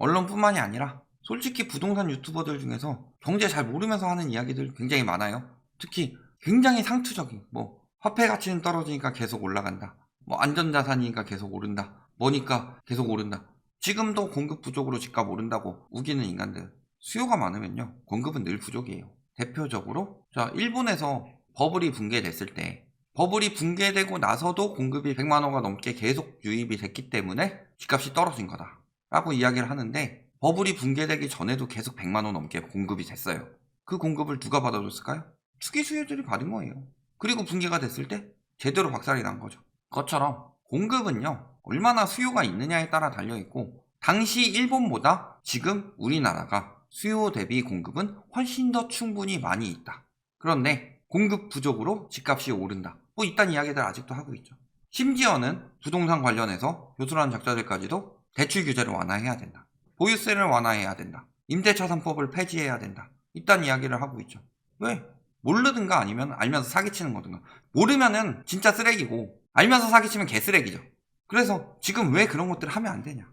언론뿐만이 아니라 솔직히 부동산 유튜버들 중에서 경제 잘 모르면서 하는 이야기들 굉장히 많아요. 특히 굉장히 상투적인 뭐 화폐 가치는 떨어지니까 계속 올라간다. 뭐 안전자산이니까 계속 오른다. 뭐니까 계속 오른다. 지금도 공급 부족으로 집값 오른다고 우기는 인간들. 수요가 많으면요. 공급은 늘 부족이에요. 대표적으로 자 일본에서 버블이 붕괴됐을 때 버블이 붕괴되고 나서도 공급이 100만 원가 넘게 계속 유입이 됐기 때문에 집값이 떨어진 거다. 라고 이야기를 하는데 버블이 붕괴되기 전에도 계속 100만 원 넘게 공급이 됐어요. 그 공급을 누가 받아줬을까요? 투기 수요들이 받은 거예요. 그리고 붕괴가 됐을 때 제대로 박살이 난 거죠. 그것처럼 공급은요, 얼마나 수요가 있느냐에 따라 달려있고, 당시 일본보다 지금 우리나라가 수요 대비 공급은 훨씬 더 충분히 많이 있다. 그런데 공급 부족으로 집값이 오른다. 뭐 이딴 이야기들 아직도 하고 있죠. 심지어는 부동산 관련해서 교수라는 작자들까지도 대출 규제를 완화해야 된다. 보유세를 완화해야 된다. 임대차 3법을 폐지해야 된다. 이딴 이야기를 하고 있죠. 왜? 모르든가 아니면 알면서 사기치는 거든가. 모르면은 진짜 쓰레기고 알면서 사기치면 개쓰레기죠. 그래서 지금 왜 그런 것들을 하면 안 되냐?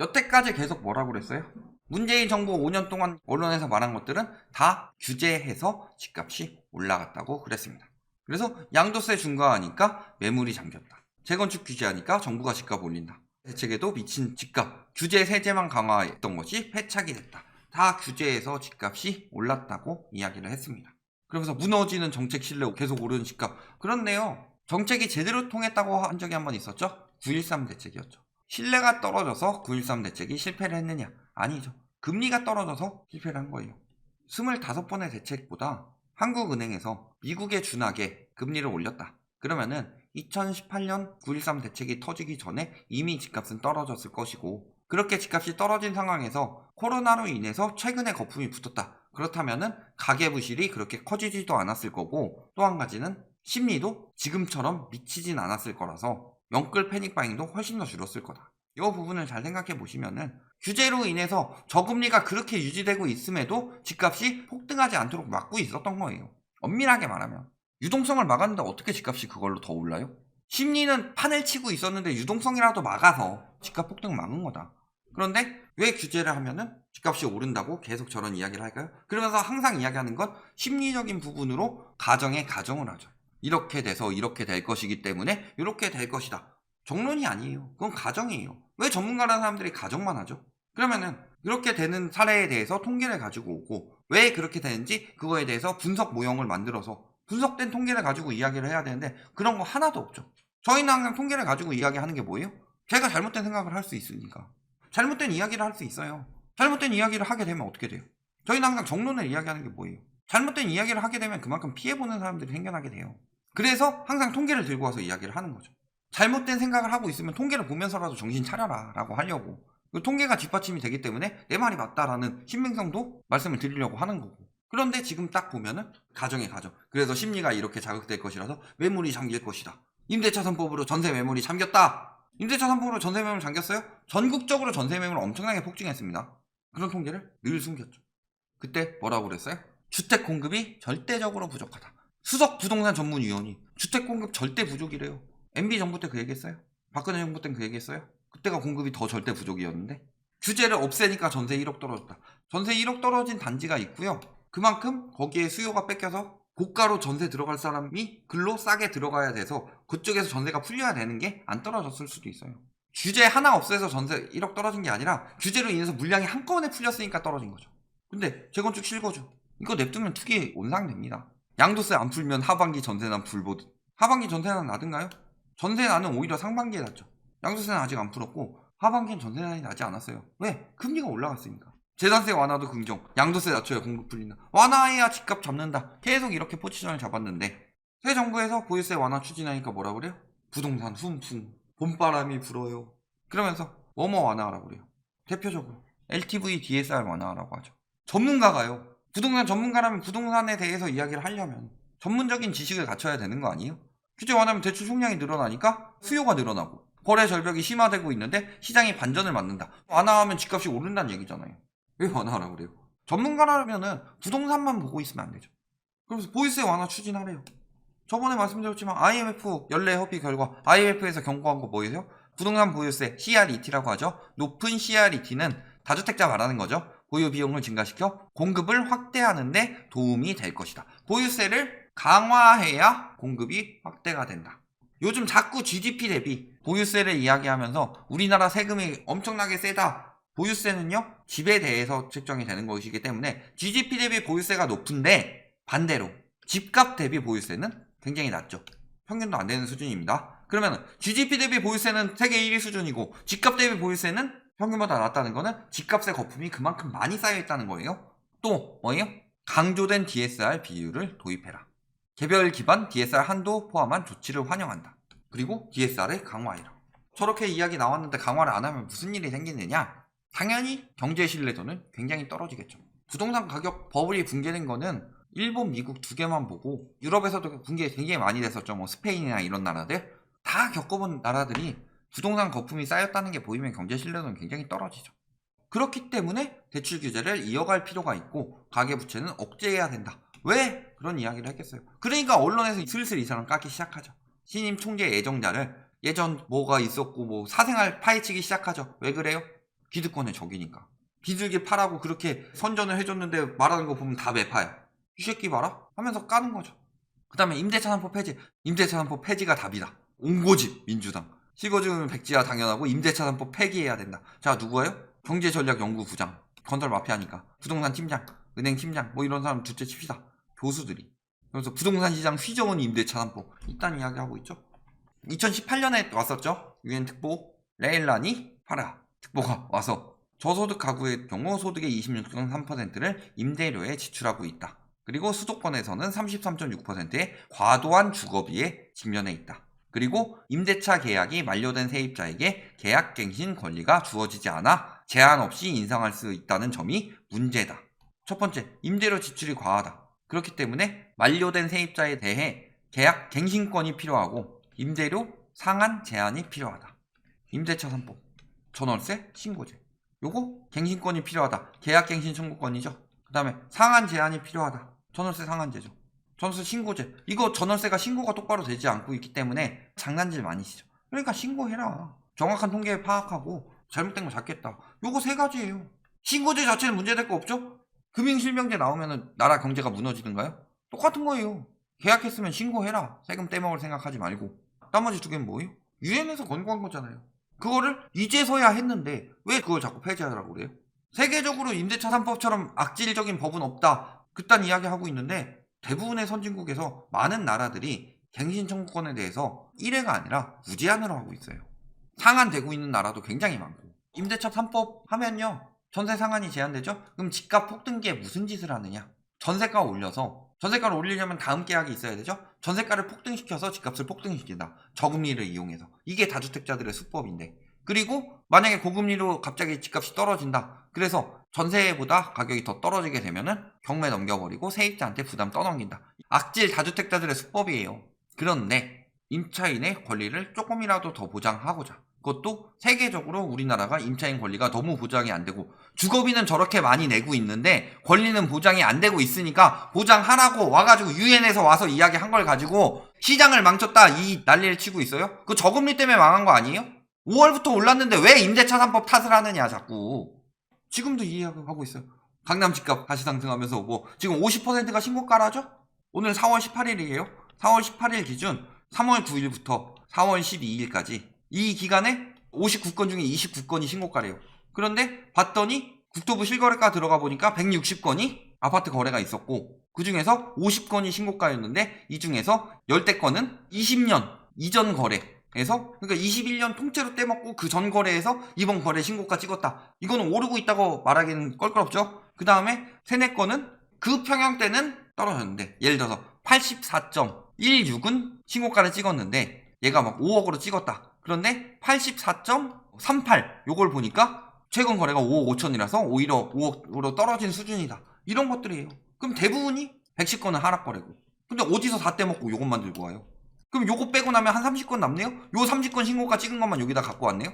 여태까지 계속 뭐라고 그랬어요? 문재인 정부 5년 동안 언론에서 말한 것들은 다 규제해서 집값이 올라갔다고 그랬습니다. 그래서 양도세 중과하니까 매물이 잠겼다. 재건축 규제하니까 정부가 집값 올린다. 대책에도 미친 집값, 규제 세제만 강화했던 것이 패착이 됐다. 다 규제해서 집값이 올랐다고 이야기를 했습니다. 그러면서 무너지는 정책 신뢰 계속 오르는 집값. 그렇네요. 정책이 제대로 통했다고 한 적이 한 번 있었죠? 9.13 대책이었죠. 신뢰가 떨어져서 9.13 대책이 실패를 했느냐? 아니죠. 금리가 떨어져서 실패를 한 거예요. 25번의 대책보다 한국은행에서 미국에 준하게 금리를 올렸다. 그러면은 2018년 9.13 대책이 터지기 전에 이미 집값은 떨어졌을 것이고 그렇게 집값이 떨어진 상황에서 코로나로 인해서 최근에 거품이 붙었다. 그렇다면은 가계 부실이 그렇게 커지지도 않았을 거고 또 한 가지는 심리도 지금처럼 미치진 않았을 거라서 영끌 패닉 바잉도 훨씬 더 줄었을 거다. 이 부분을 잘 생각해 보시면은 규제로 인해서 저금리가 그렇게 유지되고 있음에도 집값이 폭등하지 않도록 막고 있었던 거예요. 엄밀하게 말하면 유동성을 막았는데 어떻게 집값이 그걸로 더 올라요? 심리는 판을 치고 있었는데 유동성이라도 막아서 집값 폭등 막은 거다. 그런데 왜 규제를 하면은 집값이 오른다고 계속 저런 이야기를 할까요? 그러면서 항상 이야기하는 건 심리적인 부분으로 가정에 가정을 하죠. 이렇게 돼서 이렇게 될 것이기 때문에 이렇게 될 것이다. 정론이 아니에요. 그건 가정이에요. 왜 전문가라는 사람들이 가정만 하죠? 그러면은 이렇게 되는 사례에 대해서 통계를 가지고 오고 왜 그렇게 되는지 그거에 대해서 분석 모형을 만들어서 분석된 통계를 가지고 이야기를 해야 되는데 그런 거 하나도 없죠. 저희는 항상 통계를 가지고 이야기하는 게 뭐예요? 제가 잘못된 생각을 할 수 있으니까. 잘못된 이야기를 할 수 있어요. 잘못된 이야기를 하게 되면 어떻게 돼요? 저희는 항상 정론을 이야기하는 게 뭐예요? 잘못된 이야기를 하게 되면 그만큼 피해보는 사람들이 생겨나게 돼요. 그래서 항상 통계를 들고 와서 이야기를 하는 거죠. 잘못된 생각을 하고 있으면 통계를 보면서라도 정신 차려라 라고 하려고 그 통계가 뒷받침이 되기 때문에 내 말이 맞다라는 신빙성도 말씀을 드리려고 하는 거고 그런데 지금 딱 보면은 가정의 가정 그래서 심리가 이렇게 자극될 것이라서 매물이 잠길 것이다 임대차 3법으로 전세 매물이 잠겼다 임대차 3법으로 전세 매물 잠겼어요? 전국적으로 전세 매물 엄청나게 폭증했습니다 그런 통계를 늘 숨겼죠 그때 뭐라고 그랬어요? 주택 공급이 절대적으로 부족하다 수석 부동산 전문위원이 주택 공급 절대 부족이래요 MB 정부 때 그 얘기했어요? 박근혜 정부 때는 그 얘기했어요? 그때가 공급이 더 절대 부족이었는데 규제를 없애니까 전세 1억 떨어졌다. 전세 1억 떨어진 단지가 있고요. 그만큼 거기에 수요가 뺏겨서 고가로 전세 들어갈 사람이 글로 싸게 들어가야 돼서 그쪽에서 전세가 풀려야 되는 게 안 떨어졌을 수도 있어요. 규제 하나 없애서 전세 1억 떨어진 게 아니라 규제로 인해서 물량이 한꺼번에 풀렸으니까 떨어진 거죠. 근데 재건축 실거주 이거 냅두면 투기 온상됩니다. 양도세 안 풀면 하반기 전세난 불보듯 하반기 전세난 나든가요? 전세난은 오히려 상반기에 났죠. 양도세는 아직 안 풀었고 하반기엔 전세난이 나지 않았어요. 왜? 금리가 올라갔으니까. 재산세 완화도 긍정. 양도세 낮춰야 공급 풀린다. 완화해야 집값 잡는다. 계속 이렇게 포지션을 잡았는데 새 정부에서 보유세 완화 추진하니까 뭐라 그래요? 부동산 훈풍. 봄바람이 불어요. 그러면서 뭐뭐 완화하라고 그래요. 대표적으로 LTV DSR 완화하라고 하죠. 전문가가요. 부동산 전문가라면 부동산에 대해서 이야기를 하려면 전문적인 지식을 갖춰야 되는 거 아니에요? 규제 완화하면 대출 총량이 늘어나니까 수요가 늘어나고 거래 절벽이 심화되고 있는데 시장이 반전을 맞는다. 완화하면 집값이 오른다는 얘기잖아요. 왜 완화하라고 그래요? 전문가라면은 부동산만 보고 있으면 안 되죠. 그래서 보유세 완화 추진하래요. 저번에 말씀드렸지만 IMF 연례 협의 결과 IMF에서 경고한 거 뭐예요? 부동산 보유세 CRET라고 하죠. 높은 CRET는 다주택자 말하는 거죠. 보유 비용을 증가시켜 공급을 확대하는 데 도움이 될 것이다. 보유세를 강화해야 공급이 확대가 된다. 요즘 자꾸 GDP 대비 보유세를 이야기하면서 우리나라 세금이 엄청나게 세다. 보유세는요, 집에 대해서 책정이 되는 것이기 때문에 GDP 대비 보유세가 높은데 반대로 집값 대비 보유세는 굉장히 낮죠. 평균도 안 되는 수준입니다. 그러면 GDP 대비 보유세는 세계 1위 수준이고 집값 대비 보유세는 평균보다 낮다는 거는 집값의 거품이 그만큼 많이 쌓여 있다는 거예요. 또 뭐예요? 강조된 DSR 비율을 도입해라. 개별 기반 DSR 한도 포함한 조치를 환영한다. 그리고 DSR을 강화해라. 저렇게 이야기 나왔는데 강화를 안 하면 무슨 일이 생기느냐? 당연히 경제 신뢰도는 굉장히 떨어지겠죠. 부동산 가격 버블이 붕괴된 거는 일본, 미국 두 개만 보고 유럽에서도 붕괴 굉장히 많이 됐었죠. 뭐 스페인이나 이런 나라들 다 겪어본 나라들이 부동산 거품이 쌓였다는 게 보이면 경제 신뢰도는 굉장히 떨어지죠. 그렇기 때문에 대출 규제를 이어갈 필요가 있고 가계 부채는 억제해야 된다. 왜 그런 이야기를 했겠어요? 그러니까 언론에서 슬슬 이 사람 까기 시작하죠. 신임 총재 예정자를 예전 뭐가 있었고 뭐 사생활 파헤치기 시작하죠. 왜 그래요? 기득권의 적이니까. 비둘기 파라고 그렇게 선전을 해줬는데 말하는 거 보면 다 매파야. 이 새끼 봐라? 하면서 까는 거죠. 그 다음에 임대차 3법 폐지. 임대차 3법 폐지가 답이다. 온고집 민주당. 실거주면 백지화 당연하고 임대차 3법 폐기해야 된다. 자 누구예요? 경제전략연구부장. 건설 마피아니까. 부동산 팀장. 은행 팀장. 뭐 이런 사람 둘째 칩시다. 교수들이. 그래서 부동산 시장 휘저은 임대차 3법. 이딴 이야기 하고 있죠. 2018년에 왔었죠. 유엔 특보 레일란이 파라 특보가 와서 저소득 가구의 경우 소득의 26.3%를 임대료에 지출하고 있다. 그리고 수도권에서는 33.6%의 과도한 주거비에 직면해 있다. 그리고 임대차 계약이 만료된 세입자에게 계약갱신 권리가 주어지지 않아 제한 없이 인상할 수 있다는 점이 문제다. 첫 번째, 임대료 지출이 과하다. 그렇기 때문에 만료된 세입자에 대해 계약 갱신권이 필요하고 임대료 상한 제한이 필요하다. 임대차 3법, 전월세, 신고제. 요거 갱신권이 필요하다. 계약 갱신 청구권이죠. 그 다음에 상한 제한이 필요하다. 전월세 상한제죠. 전월세 신고제. 이거 전월세가 신고가 똑바로 되지 않고 있기 때문에 장난질 많이 치죠. 그러니까 신고해라. 정확한 통계 파악하고 잘못된 거 잡겠다. 요거 세 가지예요. 신고제 자체는 문제될 거 없죠? 금융실명제 나오면은 나라 경제가 무너지는가요? 똑같은 거예요. 계약했으면 신고해라. 세금 떼먹을 생각하지 말고. 나머지 두 개는 뭐예요? 유엔에서 권고한 거잖아요. 그거를 이제서야 했는데 왜 그걸 자꾸 폐지하라고 그래요? 세계적으로 임대차 3법처럼 악질적인 법은 없다. 그딴 이야기 하고 있는데 대부분의 선진국에서 많은 나라들이 갱신 청구권에 대해서 1회가 아니라 무제한으로 하고 있어요. 상한되고 있는 나라도 굉장히 많고 임대차 3법 하면요 전세 상한이 제한되죠? 그럼 집값 폭등기에 무슨 짓을 하느냐? 전세가 올려서 전세가를 올리려면 다음 계약이 있어야 되죠? 전세가를 폭등시켜서 집값을 폭등시킨다. 저금리를 이용해서. 이게 다주택자들의 수법인데. 그리고 만약에 고금리로 갑자기 집값이 떨어진다. 그래서 전세보다 가격이 더 떨어지게 되면은 경매 넘겨버리고 세입자한테 부담 떠넘긴다. 악질 다주택자들의 수법이에요. 그런데 임차인의 권리를 조금이라도 더 보장하고자. 그것도 세계적으로 우리나라가 임차인 권리가 너무 보장이 안 되고 주거비는 저렇게 많이 내고 있는데 권리는 보장이 안 되고 있으니까 보장하라고 와가지고 유엔에서 와서 이야기한 걸 가지고 시장을 망쳤다 이 난리를 치고 있어요? 그 저금리 때문에 망한 거 아니에요? 5월부터 올랐는데 왜 임대차 3법 탓을 하느냐 자꾸 지금도 이해하고 있어요 강남 집값 다시 상승하면서 뭐 지금 50%가 신고가라죠? 오늘 4월 18일이에요 4월 18일 기준 3월 9일부터 4월 12일까지 이 기간에 59건 중에 29건이 신고가래요. 그런데 봤더니 국토부 실거래가 들어가 보니까 160건이 아파트 거래가 있었고 그 중에서 50건이 신고가였는데 이 중에서 10대 건은 20년 이전 거래에서 그러니까 21년 통째로 떼먹고 그 전 거래에서 이번 거래 신고가 찍었다. 이거는 오르고 있다고 말하기는 껄끄럽죠. 그 다음에 세네 건은 그 평양 때는 떨어졌는데 예를 들어서 84.16은 신고가를 찍었는데 얘가 막 5억으로 찍었다. 그런데 84.38 요걸 보니까 최근 거래가 5억 5천이라서 오히려 5억으로 떨어진 수준이다. 이런 것들이에요. 그럼 대부분이 110건은 하락 거래고. 근데 어디서 다 떼먹고 요것만 들고 와요? 그럼 요거 빼고 나면 한 30건 남네요? 요 30건 신고가 찍은 것만 여기다 갖고 왔네요?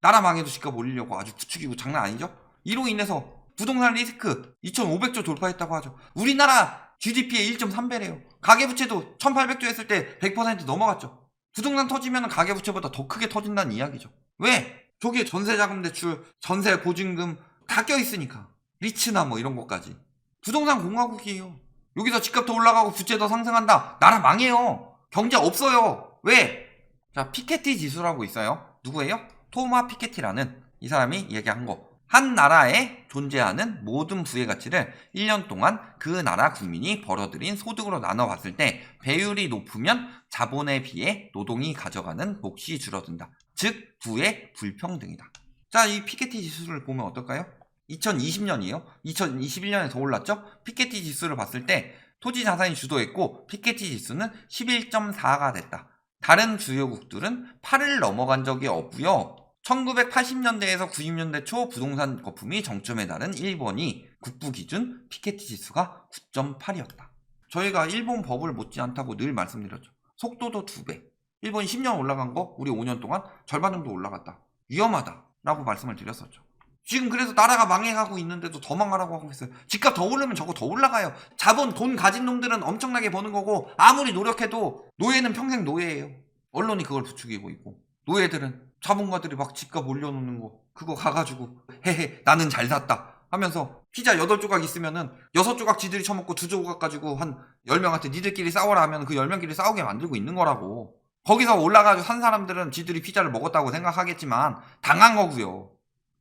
나라 망해도 집값 올리려고 아주 부추기고 장난 아니죠? 이로 인해서 부동산 리스크 2,500조 돌파했다고 하죠. 우리나라 GDP의 1.3배래요. 가계부채도 1,800조 했을 때 100% 넘어갔죠. 부동산 터지면 가계부채보다 더 크게 터진다는 이야기죠. 왜? 저기에 전세자금 대출, 전세 보증금, 다 껴있으니까. 리츠나 뭐 이런 것까지. 부동산 공화국이에요. 여기서 집값 더 올라가고 부채 더 상승한다. 나라 망해요. 경제 없어요. 왜? 자, 피케티 지수라고 있어요. 누구예요? 토마 피케티라는 이 사람이 얘기한 거. 한 나라에 존재하는 모든 부의 가치를 1년 동안 그 나라 국민이 벌어들인 소득으로 나눠 봤을 때 배율이 높으면 자본에 비해 노동이 가져가는 몫이 줄어든다. 즉, 부의 불평등이다. 자, 이 피케티 지수를 보면 어떨까요? 2020년이에요. 2021년에 더 올랐죠? 피케티 지수를 봤을 때 토지 자산이 주도했고 피케티 지수는 11.4가 됐다. 다른 주요국들은 8을 넘어간 적이 없고요. 1980년대에서 90년대 초 부동산 거품이 정점에 달한 일본이 국부 기준 피케티 지수가 9.8이었다. 저희가 일본 버블 못지않다고 늘 말씀드렸죠. 속도도 2배. 일본이 10년 올라간 거 우리 5년 동안 절반 정도 올라갔다. 위험하다 라고 말씀을 드렸었죠. 지금 그래서 나라가 망해가고 있는데도 더 망하라고 하고 있어요. 집값 더 오르면 저거 더 올라가요. 자본 돈 가진 놈들은 엄청나게 버는 거고 아무리 노력해도 노예는 평생 노예예요. 언론이 그걸 부추기고 있고 노예들은 자본가들이 막 집값 올려놓는 거 그거 가가지고 헤헤 나는 잘 샀다. 하면서 피자 8조각 있으면은 6조각 지들이 처먹고 2조각 가지고 한 10명한테 니들끼리 싸워라 하면 그 10명끼리 싸우게 만들고 있는 거라고. 거기서 올라가지고 산 사람들은 지들이 피자를 먹었다고 생각하겠지만 당한 거고요.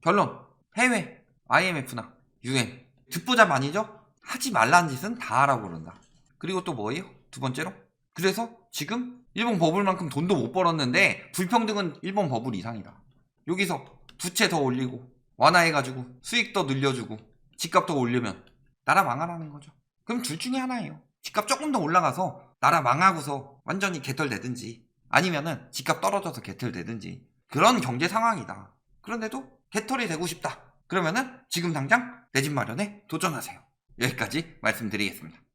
결론 해외 IMF나 UN 듣보잡 아니죠? 하지 말라는 짓은 다 하라고 그런다. 그리고 또 뭐예요? 두 번째로? 그래서 지금 일본 버블만큼 돈도 못 벌었는데 불평등은 일본 버블 이상이다. 여기서 부채 더 올리고 완화해가지고 수익 더 늘려주고 집값 더 올리면 나라 망하라는 거죠. 그럼 둘 중에 하나예요. 집값 조금 더 올라가서 나라 망하고서 완전히 개털되든지 아니면은 집값 떨어져서 개털되든지 그런 경제 상황이다. 그런데도 개털이 되고 싶다. 그러면은 지금 당장 내 집 마련에 도전하세요. 여기까지 말씀드리겠습니다.